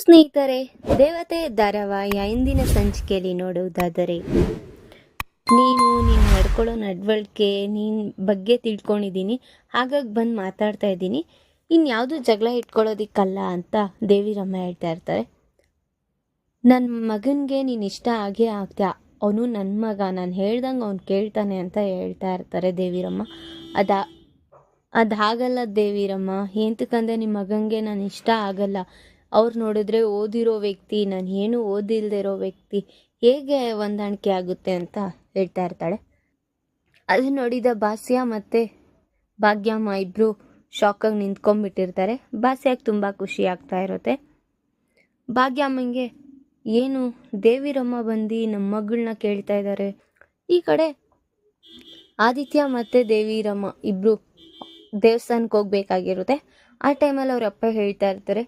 ಸ್ನೇಹಿತರೆ, ದೇವತೆ ಧಾರಾವಾಹಿಯ ಇಂದಿನ ಸಂಚಿಕೆಯಲ್ಲಿ ನೋಡುವುದಾದರೆ, ನೀನು ನೀನು ನಡ್ಕೊಳ್ಳೋ ನಡವಳಿಕೆ, ನೀನ್ ಬಗ್ಗೆ ತಿಳ್ಕೊಂಡಿದ್ದೀನಿ, ಹಾಗಾಗಿ ಬಂದು ಮಾತಾಡ್ತಾ ಇದ್ದೀನಿ. ಇನ್ಯಾವುದು ಜಗಳ ಇಟ್ಕೊಳ್ಳೋದಿಕ್ಕಲ್ಲ ಅಂತ ದೇವಿರಮ್ಮ ಹೇಳ್ತಾ ಇರ್ತಾರೆ. ನನ್ನ ಮಗನಿಗೆ ನೀನು ಇಷ್ಟ ಆಗೇ ಆಗ್ತೀಯ? ಅವನು ನನ್ನ ಮಗ, ನಾನು ಹೇಳ್ದಂಗೆ ಅವ್ನು ಕೇಳ್ತಾನೆ ಅಂತ ಹೇಳ್ತಾ ಇರ್ತಾರೆ ದೇವಿರಮ್ಮ. ಅದ ಅದಾಗಲ್ಲ ಹಾಗಲ್ಲ ದೇವಿರಮ್ಮ ಏಂತಕ್ಕಂದ್ರೆ ನಿಮ್ಮ ಮಗನಿಗೆ ನಾನು ಇಷ್ಟ ಆಗಲ್ಲ. ಅವ್ರು ನೋಡಿದ್ರೆ ಓದಿರೋ ವ್ಯಕ್ತಿ, ನಾನು ಏನು ಓದಿಲ್ದಿರೋ ವ್ಯಕ್ತಿ ಹೇಗೆ ಹೊಂದಾಣಿಕೆ ಆಗುತ್ತೆ ಅಂತ ಹೇಳ್ತಾ ಇರ್ತಾಳೆ. ಅದು ನೋಡಿದ ಭಾಸ್ಯ ಮತ್ತು ಭಾಗ್ಯಮ್ಮ ಇಬ್ಬರು ಶಾಕಾಗಿ ನಿಂತ್ಕೊಂಡ್ಬಿಟ್ಟಿರ್ತಾರೆ. ಭಾಸ್ಯಕ್ಕೆ ತುಂಬ ಖುಷಿ ಆಗ್ತಾ ಇರುತ್ತೆ. ಭಾಗ್ಯಮ್ಮಂಗೆ ಏನು ದೇವಿರಮ್ಮ ಬಂದು ನಮ್ಮ ಮಗಳನ್ನ ಕೇಳ್ತಾ ಇದ್ದಾರೆ ಈ ಕಡೆ ಆದಿತ್ಯ ಮತ್ತು ದೇವಿರಮ್ಮ ಇಬ್ಬರು ದೇವಸ್ಥಾನಕ್ಕೆ ಹೋಗ್ಬೇಕಾಗಿರುತ್ತೆ. ಆ ಟೈಮಲ್ಲಿ ಅವ್ರ ಅಪ್ಪ ಹೇಳ್ತಾ ಇರ್ತಾರೆ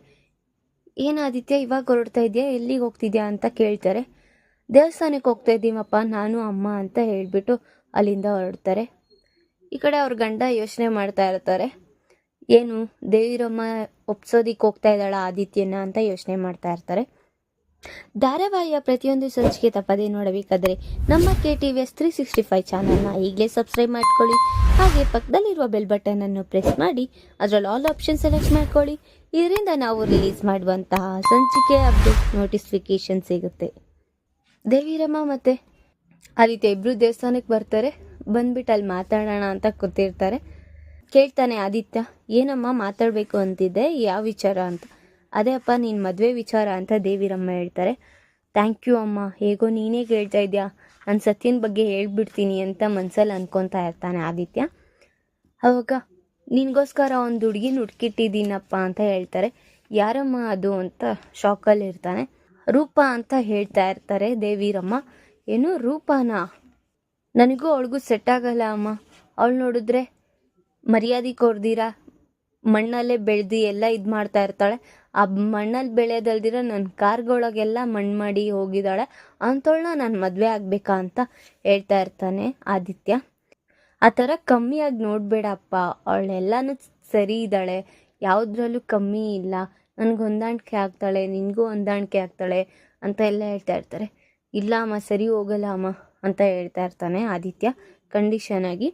ಏನು ಆದಿತ್ಯ, ಇವಾಗ ಹೊರಡ್ತಾ ಇದೆಯಾ? ಎಲ್ಲಿಗೆ ಹೋಗ್ತಿದ್ಯಾ ಅಂತ ಕೇಳ್ತಾರೆ. ದೇವಸ್ಥಾನಕ್ಕೆ ಹೋಗ್ತಾ ಇದ್ದೀವಪ್ಪ, ನಾನು, ಅಮ್ಮ ಅಂತ ಹೇಳಿಬಿಟ್ಟು ಅಲ್ಲಿಂದ ಹೊರಡ್ತಾರೆ. ಈ ಕಡೆ ಅವ್ರ ಗಂಡ ಯೋಚನೆ ಮಾಡ್ತಾ ಇರ್ತಾರೆ. ಏನು, ದೇವಿರಮ್ಮ ಒಪ್ಸೋದಿಕ್ಕೆ ಹೋಗ್ತಾ ಇದ್ದಾಳ ಆದಿತ್ಯನ ಅಂತ ಯೋಚನೆ ಮಾಡ್ತಾ ಇರ್ತಾರೆ. ಧಾರಾವಾಹಿಯ ಪ್ರತಿಯೊಂದು ಸಂಚಿಕೆ ತಪ್ಪದೇ ನೋಡಬೇಕಾದರೆ ನಮ್ಮ K T V S three sixty five ಚಾನಲ್ನ ಈಗಲೇ ಸಬ್ಸ್ಕ್ರೈಬ್ ಮಾಡ್ಕೊಳ್ಳಿ. ಹಾಗೆ ಪಕ್ಕದಲ್ಲಿರುವ ಬೆಲ್ ಬಟನ್ ಅನ್ನು ಪ್ರೆಸ್ ಮಾಡಿ, ಅದರಲ್ಲಿ ಆಲ್ ಆಪ್ಷನ್ ಸೆಲೆಕ್ಟ್ ಮಾಡ್ಕೊಳ್ಳಿ. ಇದರಿಂದ ನಾವು ರಿಲೀಸ್ ಮಾಡುವಂತಹ ಸಂಚಿಕೆ ಅಪ್ಡೇಟ್ ನೋಟಿಫಿಕೇಶನ್ ಸಿಗುತ್ತೆ. ದೇವಿರಮ್ಮ ಮತ್ತೆ ಆದಿತ್ಯ ಇಬ್ರು ದೇವಸ್ಥಾನಕ್ಕೆ ಬರ್ತಾರೆ. ಬಂದ್ಬಿಟ್ಟು ಅಲ್ಲಿ ಮಾತಾಡೋಣ ಅಂತ ಕೂತಿರ್ತಾರೆ. ಕೇಳ್ತಾನೆ ಆದಿತ್ಯ, ಏನಮ್ಮ ಮಾತಾಡಬೇಕು ಅಂತಿದ್ದೆ, ಯಾವ ವಿಚಾರ ಅಂತ. ಅದೇ ಅಪ್ಪ, ನೀನು ಮದುವೆ ವಿಚಾರ ಅಂತ ದೇವಿರಮ್ಮ ಹೇಳ್ತಾರೆ. ಥ್ಯಾಂಕ್ ಯು ಅಮ್ಮ. ಹೇಗೋ ನೀನೇ ಕೇಳ್ತಾ ಇದೆಯಾ? ನಾನು ಸತ್ಯನ ಬಗ್ಗೆ ಹೇಳ್ಬಿಡ್ತೀನಿ ಅಂತ ಮನಸ್ಸಲ್ಲಿ ಅನ್ಕೊತಾ ಇರ್ತಾನೆ ಆದಿತ್ಯ. ಅವಾಗ, ನಿನಗೋಸ್ಕರ ಒಂದು ಹುಡುಗಿನ ಹುಡ್ಕಿಟ್ಟಿದ್ದೀನಪ್ಪ ಅಂತ ಹೇಳ್ತಾರೆ. ಯಾರಮ್ಮ ಅದು ಅಂತ ಶಾಕಲ್ಲಿ ಇರ್ತಾನೆ. ರೂಪ ಅಂತ ಹೇಳ್ತಾ ಇರ್ತಾರೆ ದೇವಿರಮ್ಮ. ಏನು ರೂಪಾನಾ? ನನಗೂ ಅವಳಿಗೂ ಸೆಟ್ ಆಗಲ್ಲ ಅಮ್ಮ. ಅವಳು ನೋಡಿದ್ರೆ ಮರ್ಯಾದೆ ಕೊಡ್ದಿರ? ಮಣ್ಣಲ್ಲೇ ಬೆಳೆದು ಎಲ್ಲ ಇದು ಮಾಡ್ತಾ ಇರ್ತಾಳೆ. ಆ ಮಣ್ಣಲ್ಲಿ ಬೆಳೆಯೋದಲ್ದಿರ ನನ್ನ ಕಾರ್ಗೊಳಗೆಲ್ಲ ಮಣ್ಣು ಮಾಡಿ ಹೋಗಿದ್ದಾಳೆ. ಅಂಥವಳನ್ನ ನಾನು ಮದುವೆ ಆಗಬೇಕಾ ಅಂತ ಹೇಳ್ತಾ ಇರ್ತಾನೆ ಆದಿತ್ಯ. ಆ ಥರ ಕಮ್ಮಿಯಾಗಿ ನೋಡಬೇಡಪ್ಪ. ಅವಳೆಲ್ಲನೂ ಸರಿ ಇದ್ದಾಳೆ. ಯಾವುದ್ರಲ್ಲೂ ಕಮ್ಮಿ ಇಲ್ಲ. ನನಗೆ ಹೊಂದಾಣಿಕೆ ಆಗ್ತಾಳೆ, ನಿನಗೂ ಹೊಂದಾಣಿಕೆ ಆಗ್ತಾಳೆ ಅಂತ ಎಲ್ಲ ಹೇಳ್ತಾ ಇರ್ತಾರೆ. ಇಲ್ಲ ಅಮ್ಮ ಸರಿ ಹೋಗಲ್ಲ ಅಮ್ಮ ಅಂತ ಹೇಳ್ತಾ ಇರ್ತಾನೆ ಆದಿತ್ಯ. ಕಂಡೀಷನ್ ಆಗಿ,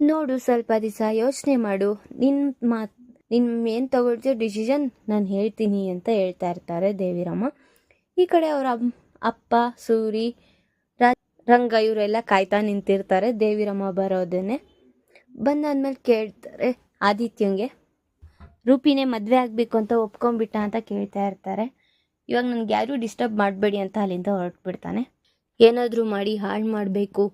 ನೋಡು ಸ್ವಲ್ಪ ದಿವಸ ಯೋಚನೆ ಮಾಡು. ನಿನ್ನ ಮಾತು ನಿನ್ನ ಏನು ತಗೊಳ್ತೀಯೋ ಡಿಸಿಷನ್ ನಾನು ಹೇಳ್ತೀನಿ ಅಂತ ಹೇಳ್ತಾ ಇರ್ತಾರೆ ದೇವಿರಮ್ಮ. ಈ ಕಡೆ ಅವರ ಅಪ್ಪ, ಸೂರಿ ರಂಗ ಇವರೆಲ್ಲ ಕಾಯ್ತಾ ನಿಂತಿರ್ತಾರೆ ದೇವಿರಮ್ಮ ಬರೋದನ್ನೇ. ಬಂದಾದ್ಮೇಲೆ ಕೇಳ್ತಾರೆ ಆದಿತ್ಯಂಗೆ, ರೂಪಿನೇ ಮದುವೆ ಆಗಬೇಕು ಅಂತ ಒಪ್ಕೊಂಡ್ಬಿಟ್ಟ ಅಂತ ಕೇಳ್ತಾ ಇರ್ತಾರೆ. ಇವಾಗ ನನಗೆ ಯಾರೂ ಡಿಸ್ಟರ್ಬ್ ಮಾಡಬೇಡಿ ಅಂತ ಅಲ್ಲಿಂದ ಹೊರಟ್ಬಿಡ್ತಾನೆ. ಏನಾದರೂ ಮಾಡಿ, ಹಾಳು ಮಾಡಬೇಕು,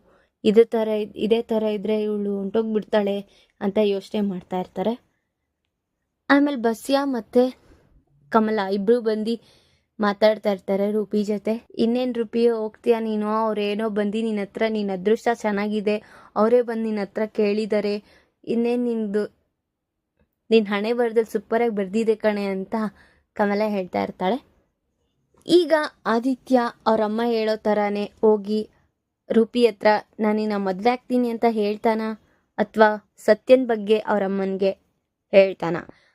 ಇದೇ ಥರ ಇದ್- ಇದೇ ಥರ ಇದ್ದರೆ ಇವಳು ಹೊಂಟೋಗ್ಬಿಡ್ತಾಳೆ ಅಂತ ಯೋಚನೆ ಮಾಡ್ತಾ ಇರ್ತಾರೆ. ಆಮೇಲೆ ಬಸ್ಯಾ ಮತ್ತು ಕಮಲ ಇಬ್ರು ಬಂದು ಮಾತಾಡ್ತಾ ಇರ್ತಾರೆ ರೂಪಿ ಜೊತೆ. ಇನ್ನೇನು ರೂಪಿ, ಹೋಗ್ತೀಯಾ ನೀನು? ಅವ್ರೇನೋ ಬಂದು ನಿನ್ನ ಹತ್ರ ನಿನ್ನ ಅದೃಷ್ಟ ಚೆನ್ನಾಗಿದೆ. ಅವರೇ ಬಂದು ನಿನ್ನ ಹತ್ರ ಕೇಳಿದ್ದಾರೆ ಇನ್ನೇನು ನಿಂದು? ನಿನ್ನ ಹಣೆ ಬರದಲ್ಲಿ ಸೂಪರಾಗಿ ಬರೆದಿದೆ ಕಣೆ ಅಂತ ಕಮಲ ಹೇಳ್ತಾ ಇರ್ತಾಳೆ. ಈಗ ಆದಿತ್ಯ ಅವರಮ್ಮ ಹೇಳೋ ಥರನೇ ಹೋಗಿ ರೂಪಿ ಹತ್ರ, ನಾನು ನಿನ್ನ ಮದುವೆ ಆಗ್ತೀನಿ ಅಂತ ಹೇಳ್ತಾನ? ಅಥವಾ ಸತ್ಯನ ಬಗ್ಗೆ ಅವರಮ್ಮನಿಗೆ ಹೇಳ್ತಾನ?